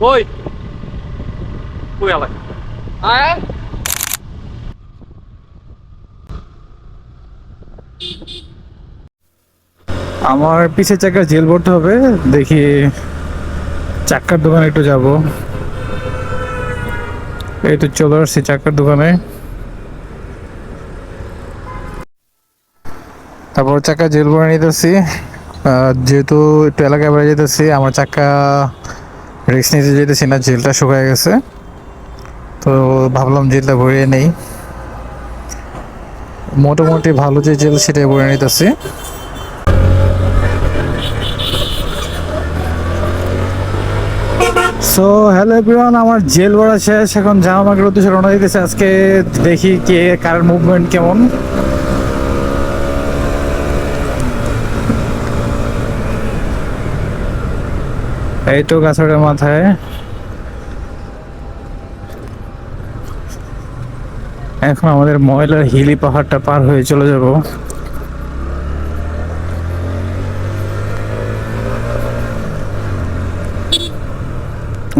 ওই কই আলাই আয় আমার পিছের চাকা জেল ভরতে হবে। দেখি চাক্কার দোকানে একটু যাব। এই তো চলে আসছি চাক্কার দোকানে। তারপর চাকা জেল ভরে নিতেছি। আহ, যেহেতু একটু এলাকায় বেড়ে যেতেছি আমার চাক্কা রিক্স নিতে যেতেছি না জেলটা শুকায় গেছে। তো ভাবলাম জেলটা ভরিয়ে নেই। মোটামুটি ভালো যে জেল সেটাই ভরে নিতেছি। সো হ্যালো এভরিওয়ান আমার জেল ভরা শেষ। এখন জামা জামামাগের উদ্দেশ্যে রওনা দিতেছে। আজকে দেখি কে, কার মুভমেন্ট কেমন। এই তো গাছড়ের মাথায়। এখন আমাদের ময়লার হিলি পাহাড়টা পার হয়ে চলে যাব।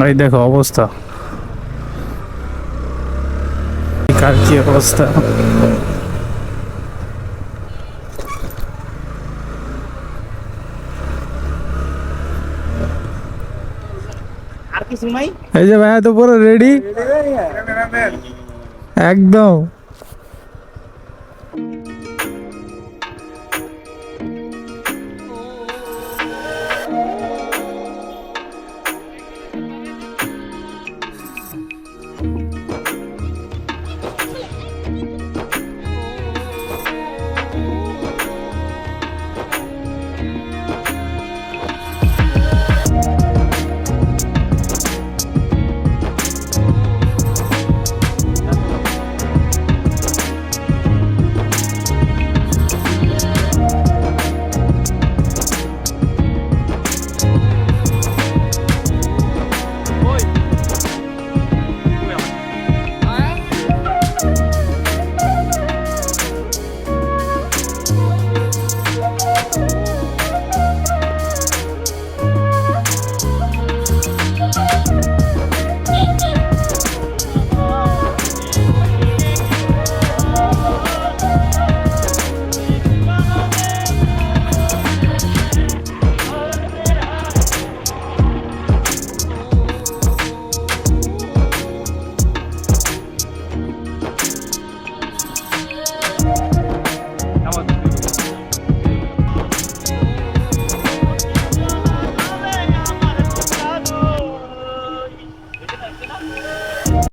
এই দেখো অবস্থা। কার কি অবস্থা? এই যে ভাইয়া তো পুরো রেডি একদম।